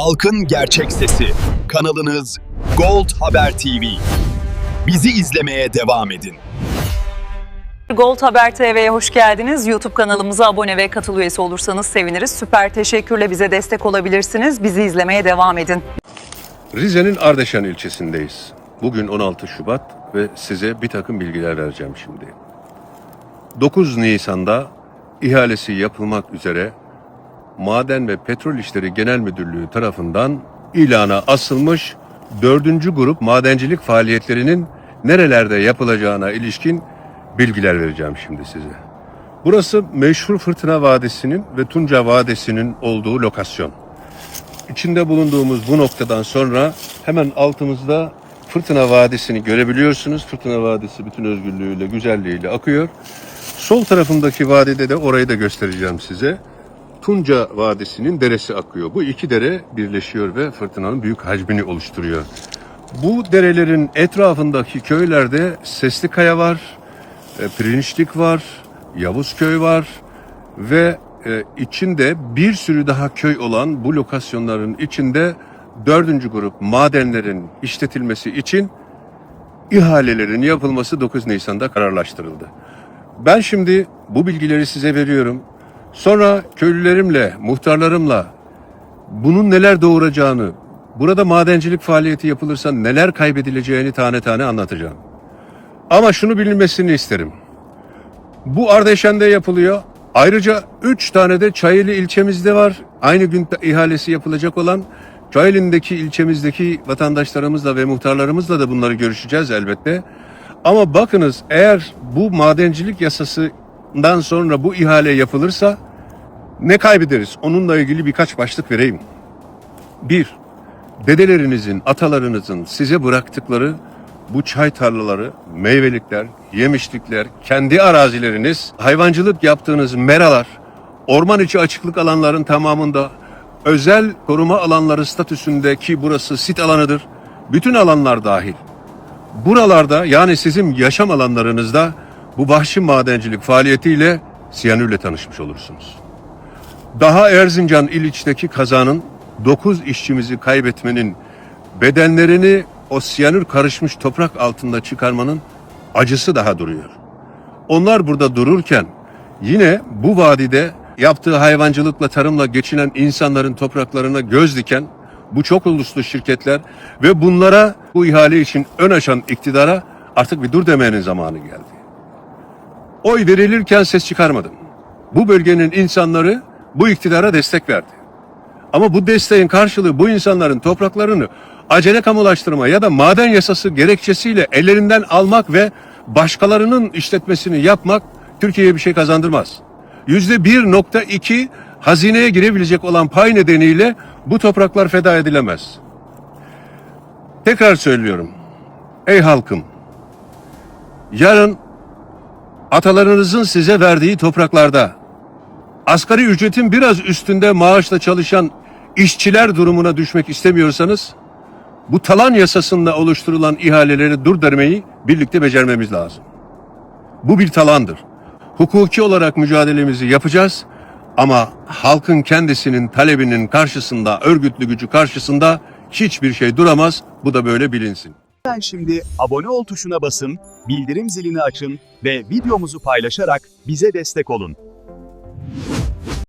Halkın gerçek sesi. Kanalınız Gold Haber TV. Bizi izlemeye devam edin. Gold Haber TV'ye hoş geldiniz. YouTube kanalımıza abone ve katıl üyesi olursanız seviniriz. Süper teşekkürle bize destek olabilirsiniz. Bizi izlemeye devam edin. Rize'nin Ardeşen ilçesindeyiz. Bugün 16 Şubat ve size bir takım bilgiler vereceğim şimdi. 9 Nisan'da ihalesi yapılmak üzere Maden ve Petrol İşleri Genel Müdürlüğü tarafından ilana asılmış 4. grup madencilik faaliyetlerinin nerelerde yapılacağına ilişkin bilgiler vereceğim şimdi size. Burası meşhur Fırtına Vadisi'nin ve Tunca Vadisi'nin olduğu lokasyon. İçinde bulunduğumuz bu noktadan sonra hemen altımızda Fırtına Vadisi'ni görebiliyorsunuz. Fırtına Vadisi bütün özgürlüğüyle, güzelliğiyle akıyor. Sol tarafındaki vadide de orayı da göstereceğim size. Tunca Vadisi'nin deresi akıyor. Bu iki dere birleşiyor ve fırtınanın büyük hacmini oluşturuyor. Bu derelerin etrafındaki köylerde Seslikaya var, e, Pirinçlik var, Yavuzköy var ve e, içinde bir sürü daha köy olan bu lokasyonların içinde dördüncü grup madenlerin işletilmesi için ihalelerin yapılması 9 Nisan'da kararlaştırıldı. Ben şimdi bu bilgileri size veriyorum. Sonra köylülerimle, muhtarlarımla bunun neler doğuracağını, burada madencilik faaliyeti yapılırsa neler kaybedileceğini tane tane anlatacağım. Ama şunu bilinmesini isterim. Bu Ardeşen'de yapılıyor. Ayrıca 3 tane de Çayeli ilçemizde var. Aynı gün ihalesi yapılacak olan Çayeli'ndeki ilçemizdeki vatandaşlarımızla ve muhtarlarımızla da bunları görüşeceğiz elbette. Ama bakınız eğer bu madencilik yasasından sonra bu ihale yapılırsa ne kaybederiz? Onunla ilgili birkaç başlık vereyim. Bir, dedelerinizin, atalarınızın size bıraktıkları bu çay tarlaları, meyvelikler, yemişlikler, kendi arazileriniz, hayvancılık yaptığınız meralar, orman içi açıklık alanların tamamında özel koruma alanları statüsündeki burası sit alanıdır. Bütün alanlar dahil. Buralarda yani sizin yaşam alanlarınızda bu vahşi madencilik faaliyetiyle siyanürle tanışmış olursunuz. Daha Erzincan İliç'teki kazanın 9 işçimizi kaybetmenin bedenlerini o siyanür karışmış toprak altında çıkarmanın acısı daha duruyor. Onlar burada dururken yine bu vadide yaptığı hayvancılıkla tarımla geçinen insanların topraklarına göz diken bu çok uluslu şirketler ve bunlara bu ihale için ön açan iktidara artık bir dur demenin zamanı geldi. Oy verilirken ses çıkarmadım. Bu bölgenin insanları bu iktidara destek verdi. Ama bu desteğin karşılığı bu insanların topraklarını acele kamulaştırma ya da maden yasası gerekçesiyle ellerinden almak ve başkalarının işletmesini yapmak Türkiye'ye bir şey kazandırmaz. Yüzde 1.2 hazineye girebilecek olan pay nedeniyle bu topraklar feda edilemez. Tekrar söylüyorum. Ey halkım, yarın atalarınızın size verdiği topraklarda asgari ücretin biraz üstünde maaşla çalışan işçiler durumuna düşmek istemiyorsanız bu talan yasasında oluşturulan ihaleleri durdurmayı birlikte becermemiz lazım. Bu bir talandır. Hukuki olarak mücadelemizi yapacağız ama halkın kendisinin talebinin karşısında, örgütlü gücü karşısında hiçbir şey duramaz. Bu da böyle bilinsin. Lütfen şimdi abone ol tuşuna basın, bildirim zilini açın ve videomuzu paylaşarak bize destek olun.